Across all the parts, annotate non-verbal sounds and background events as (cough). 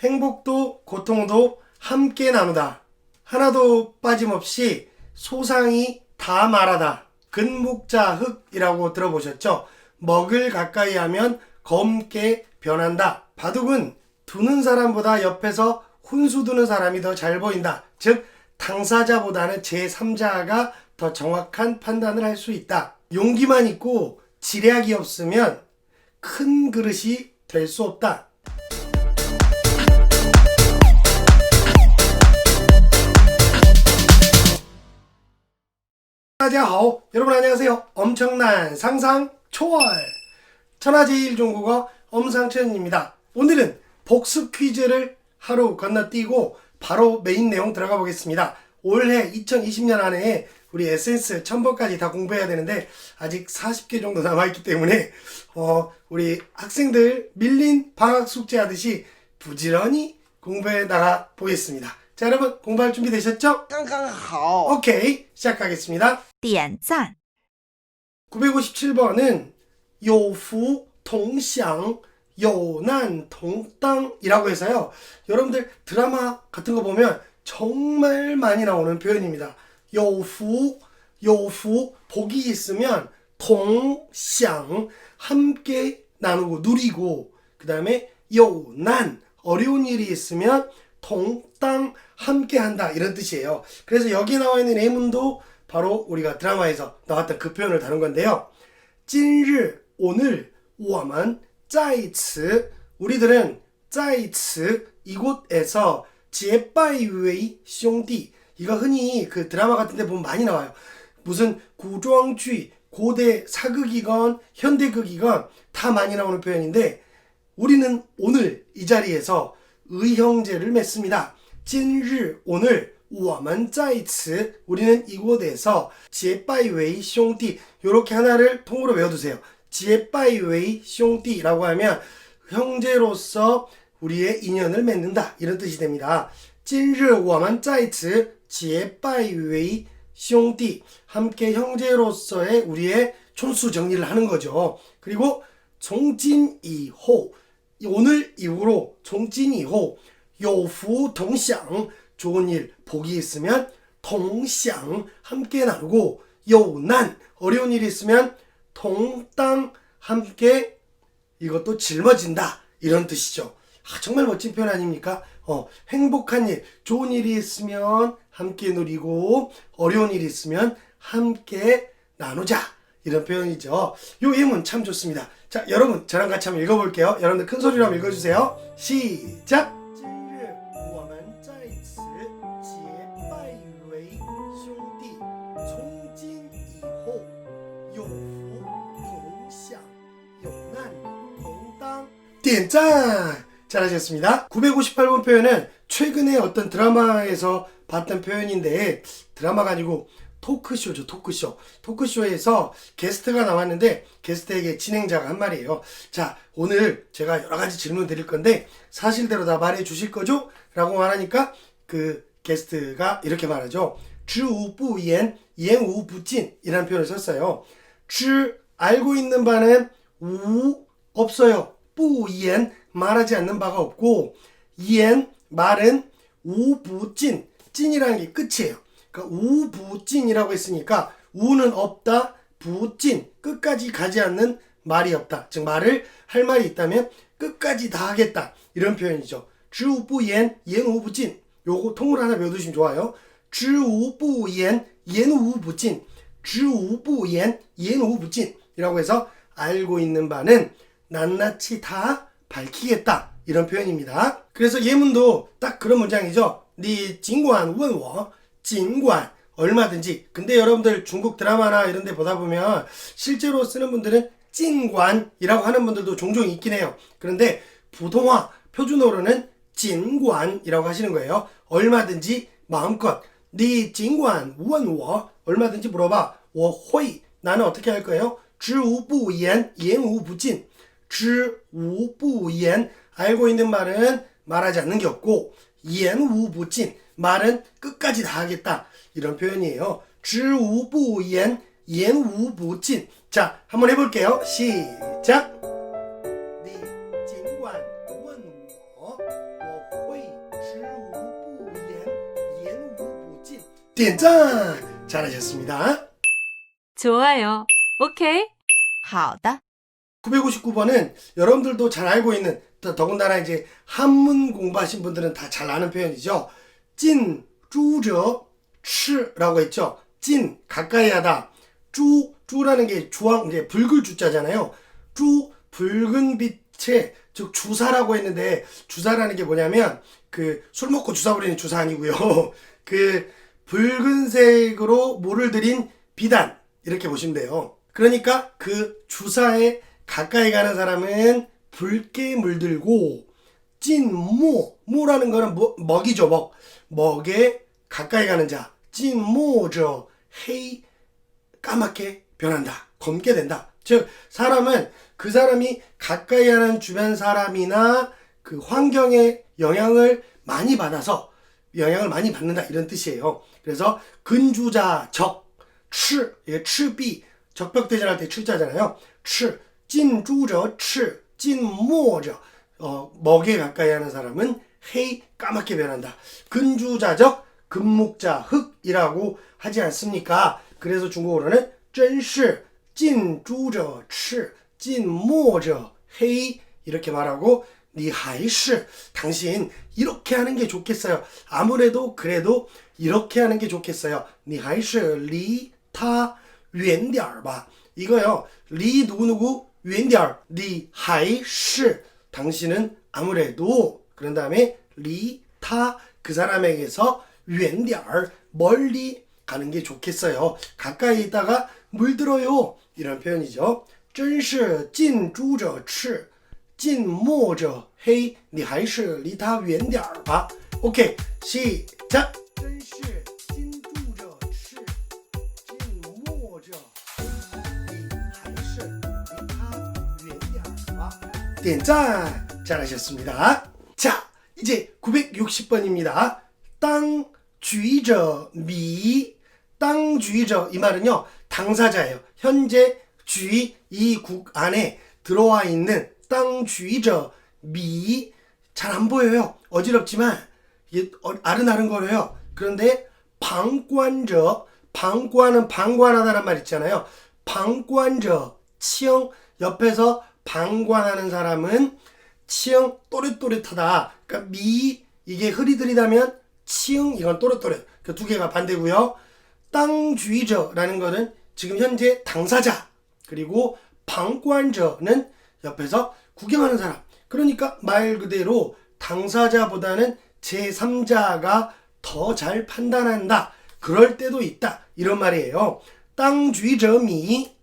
행복도 고통도 함께 나누다. 하나도 빠짐없이 소상히 다 말하다. 근묵자흑이라고 들어보셨죠? 먹을 가까이 하면 검게 변한다. 바둑은 두는 사람보다 옆에서 훈수 두는 사람이 더 잘 보인다. 즉, 당사자보다는 제3자가 더 정확한 판단을 할 수 있다. 용기만 있고 지략이 없으면 큰 그릇이 될 수 없다. 안녕하세요. 여러분 안녕하세요. 엄청난 상상 초월 천하제일종국어 엄상천입니다. 오늘은 복습 퀴즈를 하루 건너뛰고 바로 메인 내용 들어가 보겠습니다. 올해 2020년 안에 우리 에센스 1000번까지 다 공부해야 되는데 아직 40개 정도 남아있기 때문에 어, 우리 학생들 밀린 방학 숙제 하듯이 부지런히 공부해 나가 보겠습니다. 자 여러분 공부할 준비 되셨죠? 刚刚好。 오케이 시작하겠습니다. 点赞， 957번은 요후 동샹 요난 동땅이라고 해서요. 여러분들 드라마 같은 거 보면 정말 많이 나오는 표현입니다. 요후 요후 복이 있으면 동샹 함께 나누고 누리고 그다음에 요난 어려운 일이 있으면 동땅 함께 한다 이런 뜻이에요. 그래서 여기 나와 있는 예문도 바로 우리가 드라마에서 나왔던 그 표현을 다룬 건데요. 찐일 오늘 우아만 짜이츠 우리들은 짜이츠 이곳에서 제바이웨이 숑디 이거 흔히 그 드라마 같은 데 보면 많이 나와요. 무슨 구조왕쥐 고대 사극이건 현대극이건 다 많이 나오는 표현인데 우리는 오늘 이 자리에서 의형제를 맺습니다. 今日 오늘 我们在此 우리는 이곳에서 结拜为兄弟 요렇게 하나를 통으로 외워두세요. 结拜为兄弟라고 하면 형제로서 우리의 인연을 맺는다 이런 뜻이 됩니다. 今日我们在此结拜为兄弟 함께 형제로서의 우리의 촌수 정리를 하는 거죠. 그리고 从今以后 오늘 이후로 종진 이후 요후 동상 좋은 일 복이 있으면 동상 함께 나누고 요난 어려운 일이 있으면 동땅 함께 이것도 짊어진다 이런 뜻이죠. 아, 정말 멋진 표현 아닙니까? 어, 행복한 일, 좋은 일이 있으면 함께 누리고 어려운 일이 있으면 함께 나누자 이런 표현이죠. 이 예문 참 좋습니다. 자, 여러분 저랑 같이 한번 읽어볼게요. 여러분들 큰 소리로 한번 읽어주세요. 시작. 짠! 잘하셨습니다. 958번 표현은 최근에 어떤 드라마에서 봤던 표현인데 드라마가 아니고 토크쇼죠, 토크쇼. 토크쇼에서 게스트가 나왔는데, 게스트에게 진행자가 한 말이에요. 자, 오늘 제가 여러 가지 질문 드릴 건데, 사실대로 다 말해 주실 거죠? 라고 말하니까, 그 게스트가 이렇게 말하죠. 주우부옌, 옌우부진 이란 표현을 썼어요. 주, 알고 있는 바는 우, 없어요. 뿌옌, 말하지 않는 바가 없고, 옌, 말은 우부진, 찐이라는 게 끝이에요. 그러니까 우부진이라고 했으니까 우는 없다, 부진 끝까지 가지 않는 말이 없다. 즉 말을 할 말이 있다면 끝까지 다 하겠다. 이런 표현이죠. 주우부옌, 옌우부진. 요거 통으로 하나 외워두시면 좋아요. 주우부옌, 옌우부진. 주우부옌, 옌우부진이라고 해서 알고 있는 바는 낱낱이 다 밝히겠다. 이런 표현입니다. 그래서 예문도 딱 그런 문장이죠. 니 네, 진관 원워 진관 얼마든지 근데 여러분들 중국 드라마나 이런 데 보다 보면 실제로 쓰는 분들은 찐관이라고 하는 분들도 종종 있긴 해요. 그런데 부동화 표준어로는 진관이라고 하시는 거예요. 얼마든지 마음껏 네 진관 원워 얼마든지 물어봐. 워호이 나는 어떻게 할 거예요? 주우부옌 옌우부진 주우부옌 알고 있는 말은 말하지 않는 게 없고 옌우부진 말은 끝까지 다 하겠다. 이런 표현이에요. 지우부옌, 옌우부진. 자, 한번 해볼게요. 시작. 네, 点赞! 어, 어, 잘하셨습니다. 좋아요. 오케이. 好的. 959번은 여러분들도 잘 알고 있는 더군다나 이제 한문 공부하신 분들은 다 잘 아는 표현이죠. 찐, 쭈저, 치라고 했죠. 찐, 가까이 하다. 쭈, 쭈라는 게 주황, 이제 붉을 주자잖아요. 쭈, 붉은 빛의, 즉 주사라고 했는데 주사라는 게 뭐냐면 그 술 먹고 주사 부리는 주사 아니고요. (laughs) 그 붉은색으로 물을 들인 비단 이렇게 보시면 돼요. 그러니까 그 주사에 가까이 가는 사람은 붉게 물들고 찐 모 모라는 거는 뭐, 먹이죠 먹 먹에 가까이 가는 자, 찐모저 헤이 까맣게 변한다. 검게 된다. 즉 사람은 그 사람이 가까이 하는 주변 사람이나 그 환경에 영향을 많이 받아서 영향을 많이 받는다 이런 뜻이에요. 그래서 근주자 적, 치, 이게 치비 적벽대전할 때 출자잖아요. 치, 찐주저 치, 찐모저 어, 먹에 가까이 하는 사람은 헤이 까맣게 변한다. 근주자적 금목자 흑이라고 하지 않습니까? 그래서 중국어로는 真是 찐주저 赤 찐모저 헤이 이렇게 말하고 니 하이시 당신 이렇게 하는 게 좋겠어요. 아무래도 그래도 이렇게 하는 게 좋겠어요. 니 하이시 리타 远点儿吧 이거요. 리 누구누구 远点儿 니 하이시 당신은 아무래도 그런 다음에 리타 그 사람에게서 远点儿 멀리 가는 게 좋겠어요. 가까이 있다가 물들어요. 이런 표현이죠. 真是近朱者赤，近墨者黑，你还是离他远点儿吧。OK，시작。真是近朱者赤，近墨者黑，你还是离他远点儿吧。点赞 잘하셨습니다. 이제 960번입니다. 땅 주의저 미, 땅 주의저 이 말은요, 당사자예요. 현재 주의 이 국 안에 들어와 있는 땅 주의저 미, 잘 안 보여요. 어지럽지만, 이게 어, 아른아른거려요. 그런데 방관저, 방관은 방관하다란 말 있잖아요. 방관저, 치형 옆에서 방관하는 사람은 치응 또렷또렷하다. 그러니까 미 이게 흐리들이다면 치응 이건 또렷또렷. 그두 개가 반대고요. 땅주의자라는 거는 지금 현재 당사자 그리고 방관자는 옆에서 구경하는 사람. 그러니까 말 그대로 당사자보다는 제3자가 더 잘 판단한다. 그럴 때도 있다. 이런 말이에요. 땅주의자미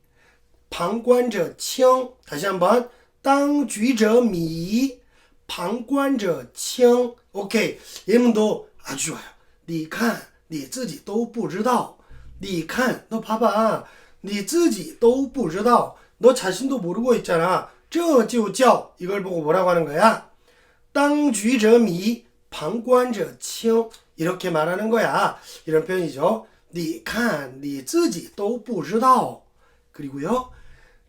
방관자 치영 다시 한번 当局者迷旁观者清 오케이 예문도 아주 좋아요 你看你自己都不知道你看너 봐봐 你自己都不知道너 자신도 모르고 있잖아 这就叫 이걸 보고 뭐라고 하는 거야 当局者迷旁观者清 이렇게 말하는 거야 이런 표현이죠 你看你自己都不知道 그리고요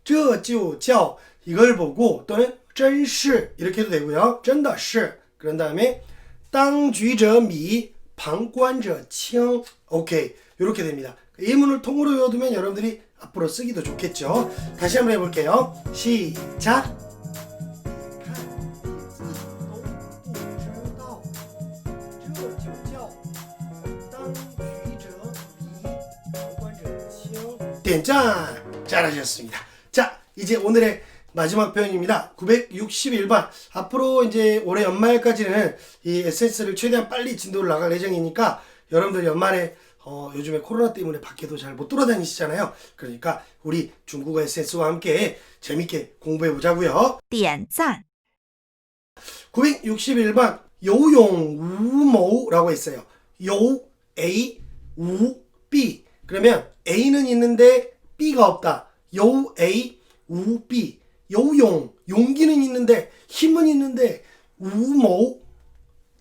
这就叫 이걸 보고 또는 真是 이렇게 해도 되고요. 真的是 그런 다음에 当局者迷旁观者清 오케이 이렇게 됩니다. 예문을 통으로 외워두면 여러분들이 앞으로 쓰기도 좋겠죠. 다시 한번 해볼게요. 시작. 点赞 잘하셨습니다. 자, 이제 오늘의 마지막 표현입니다. 961번. 앞으로 이제 올해 연말까지는 이 에센스를 최대한 빨리 진도를 나갈 예정이니까 여러분들 연말에 어, 요즘에 코로나 때문에 밖에도 잘 못 돌아다니시잖아요. 그러니까 우리 중국어 에센스와 함께 재밌게 공부해 보자고요. 点赞， 961번 요용 우모라고 했어요. 요 A 우 B 그러면 A는 있는데 B가 없다. 요 A 우 B 요용 용기는 있는데 힘은 있는데 우모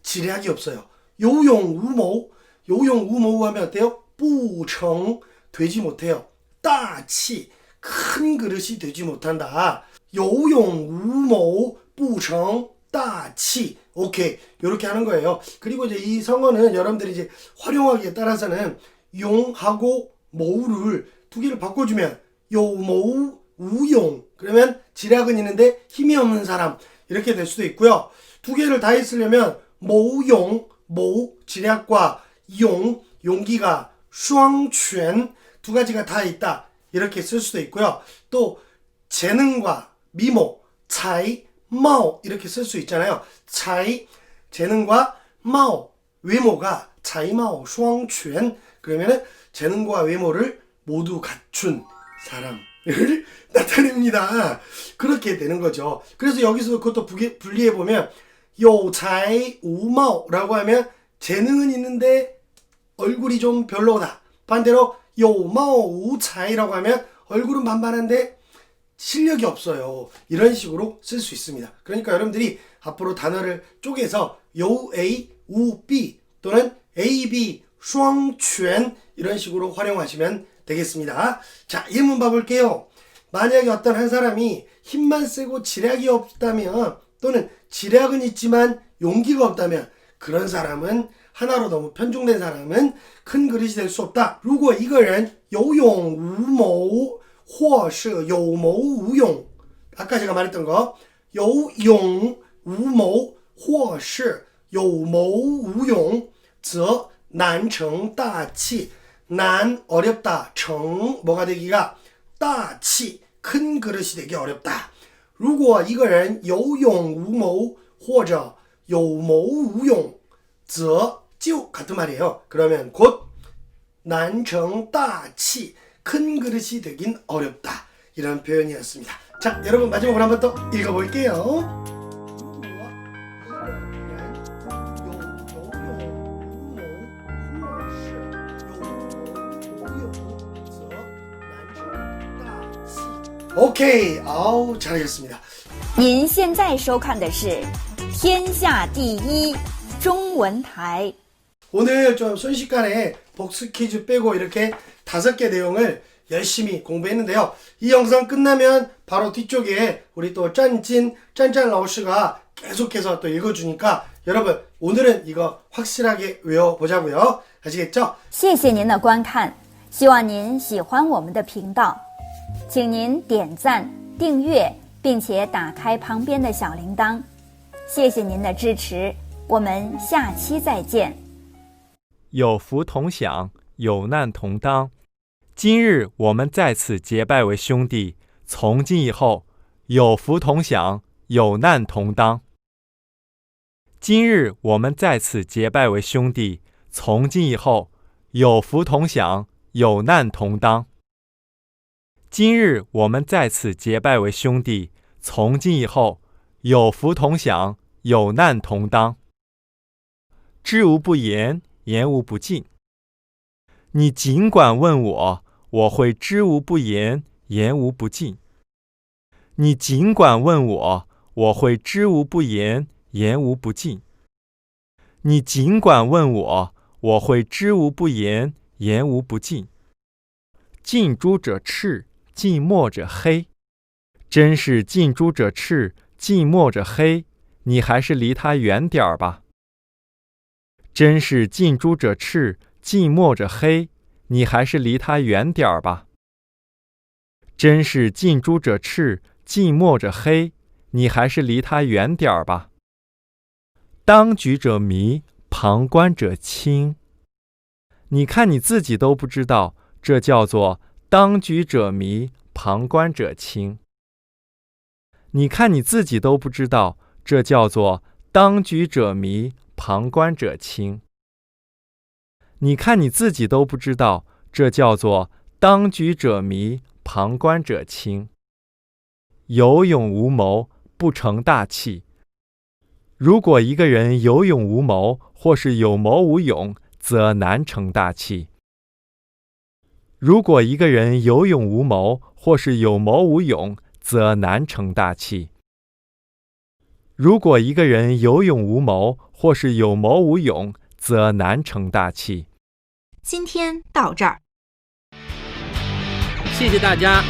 지략이 없어요. 요용 우모 요용 우모 하면 어때요? 뿌청 되지 못해요. 따치 큰 그릇이 되지 못한다. 요용 우모 뿌청 따치 오케이 이렇게 하는 거예요. 그리고 이제 이 성어는 여러분들이 이제 활용하기에 따라서는 용하고 모우를 두 개를 바꿔주면 요모우 우용 그러면 지략은 있는데 힘이 없는 사람 이렇게 될 수도 있고요. 두 개를 다 있으려면 모용 모우 지략과 용 용기가 슈앙추엔 두 가지가 다 있다 이렇게 쓸 수도 있고요. 또 재능과 미모, 차이, 마오 이렇게 쓸 수 있잖아요. 차이, 재능과 마오, 외모가 차이, 마오, 슈앙추엔 그러면은 재능과 외모를 모두 갖춘 사람 을 (laughs) 나타냅니다. 그렇게 되는 거죠. 그래서 여기서 그것도 분리해 보면 요차이 우마오라고 하면 재능은 있는데 얼굴이 좀 별로다. 반대로 요마오 우차이라고 하면 얼굴은 반반한데 실력이 없어요. 이런 식으로 쓸 수 있습니다. 그러니까 여러분들이 앞으로 단어를 쪼개서 요 A, 우 B 또는 B, 双全 이런 식으로 활용하시면 되겠습니다. 자, 예문 봐볼게요. 만약에 어떤 한 사람이 힘만 세고 지략이 없다면 또는 지략은 있지만 용기가 없다면 그런 사람은 하나로 너무 편중된 사람은 큰 그릇이 될 수 없다. 如果一个人有勇无谋或是有谋无勇 아까 제가 말했던 거, 有勇无谋或是有谋无勇则难成大器. 난 어렵다. 정 뭐가 되기가 大器 큰 그릇이 되기 어렵다. 如果一个人有勇无谋或者有谋无勇则就 같은 말이에요. 그러면 곧 난청大器 큰 그릇이 되긴 어렵다 이런 표현이었습니다. 자 여러분 마지막으로 한번 더 읽어볼게요. 오케이, 아우 잘하셨습니다. 您现在收看的是《天下第一中文台》。 오늘 좀 순식간에 복수 퀴즈 빼고 이렇게 다섯 개 내용을 열심히 공부했는데요. 이 영상 끝나면 바로 뒤쪽에 우리 또 짠찐 짠짠 라오스가 계속해서 또 읽어주니까 여러분 오늘은 이거 확실하게 외워보자고요. 아시겠죠? 谢谢您的观看，希望您喜欢我们的频道， 请您点赞、订阅，并且打开旁边的小铃铛。谢谢您的支持，我们下期再见。有福同享，有难同当。今日我们在此结拜为兄弟，从今以后有福同享，有难同当。今日我们在此结拜为兄弟，从今以后有福同享，有难同当。今日我们在此结拜为兄弟，从今以后有福同享，有难同当。知无不言。言无不尽。你尽管问我，我会知无不言，言无不尽。你尽管问我，我会知无不言，言无不尽。你尽管问我，我会知无不言，言无不尽。近朱者赤，近墨者黑。真是近朱者赤，近墨者黑。你还是离他远点儿吧。真是近朱者赤，近墨者黑，你还是离他远点儿吧。真是近朱者赤，近墨者黑，你还是离他远点儿吧。当局者迷，旁观者清。你看你自己都不知道，这叫做当局者迷，旁观者清。你看你自己都不知道，这叫做当局者迷。旁观者清。你看你自己都不知道，这叫做当局者迷，旁观者清。有勇无谋，不成大器。如果一个人有勇无谋，或是有谋无勇，则难成大器。如果一个人有勇无谋，或是有谋无勇，则难成大器。如果一个人有勇无谋，或是有谋无勇，则难成大器。今天到这儿。谢谢大家，